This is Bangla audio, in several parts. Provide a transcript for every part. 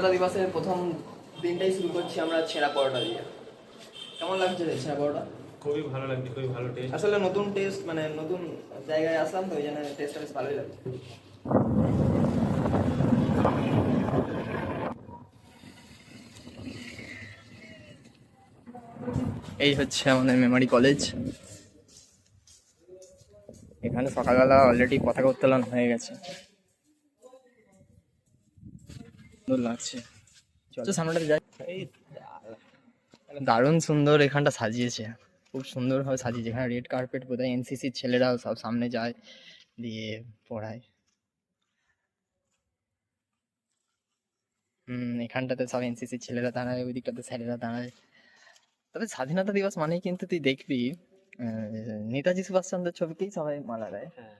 স্বাধীনতা দিবসের প্রথম দিনটাই শুরু করছি আমরা ছেঁড়া পরোটা দিয়ে। কেমন লাগছে রে ছেঁড়া পরোটা? খুবই ভালো লাগছে খুবই ভালো টেস্ট আসলে নতুন টেস্ট মানে নতুন জায়গায় আসলাম তো ওই জন্য টেস্টটা বেশ ভালোই লাগছে। এই হচ্ছে আমাদের মেমারি কলেজ এখানে সকালবেলা অলরেডি পতাকা উত্তোলন হয়ে গেছে। সুন্দর লাগছে। চলো। সামনেটা যাই। দারুণ সুন্দর এখানটা সাজিয়েছে। খুব সুন্দরভাবে সাজিয়েছে। এখানে রেড কার্পেট বোধহয় এনসিসির ছেলেরাও সব সামনে যায় দিয়ে পড়ায়। হুম এখানটাতে সব এনসিসির ছেলেরা দাঁড়ায় ওই দিকটাতে স্যারেরা দাঁড়ায়। তবে স্বাধীনতা দিবস মানেই কিন্তু তুই দেখবি নেতাজি সুভাষচন্দ্রের ছবিকেই সবাই মালা দেয়। হ্যাঁ।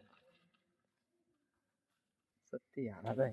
সত্যি আলাদাই।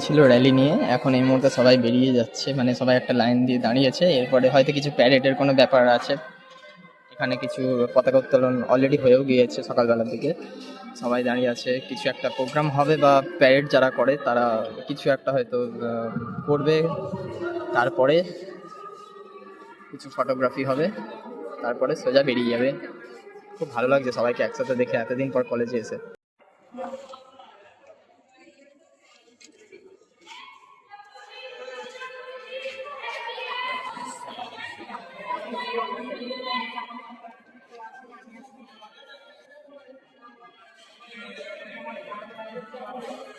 বেরিয়েছিল র্যালি নিয়ে। এখন এই মুহূর্তে সবাই বেরিয়ে যাচ্ছে। মানে সবাই একটা লাইন দিয়ে দাঁড়িয়েছে। এরপরে হয়তো কিছু প্যারেডের কোনো ব্যাপার আছে। এখানে কিছু পতাকা উত্তোলন অলরেডি হয়েও গিয়েছে সকালবেলার দিকে। সবাই দাঁড়িয়ে আছে। কিছু একটা প্রোগ্রাম হবে বা প্যারেড যারা করে, তারা কিছু একটা হয়তো করবে। তারপরে কিছু ফটোগ্রাফি হবে। তারপরে সোজা বেরিয়ে যাবে। খুব ভালো লাগছে সবাইকে একসাথে দেখে এতদিন পর কলেজে এসে। কত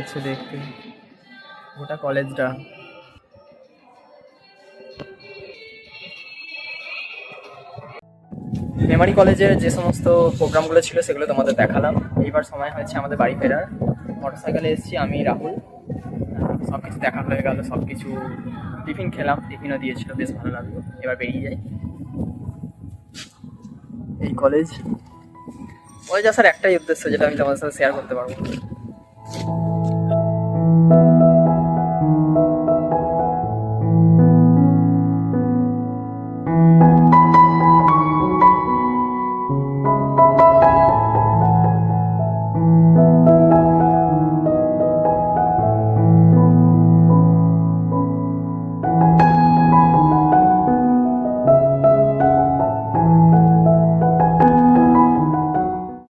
লাগছে দেখতে। গোটা কলেজটা। মেমারি কলেজের যে সমস্ত প্রোগ্রামগুলো ছিল সেগুলো তোমাদের দেখালাম। এইবার সময় হয়েছে আমাদের বাড়ি ফেরার। মোটর মোটরসাইকেলে এসেছি আমি, রাহুল। সব কিছু দেখা হয়ে গেল সব কিছু টিফিন খেলাম, টিফিনও দিয়েছিল, বেশ ভালো লাগল। এবার বেরিয়ে যাই। এই কলেজ। কলেজ আসার একটাই উদ্দেশ্য, যেটা আমি তোমাদের সাথে শেয়ার করতে পারব। 嗯。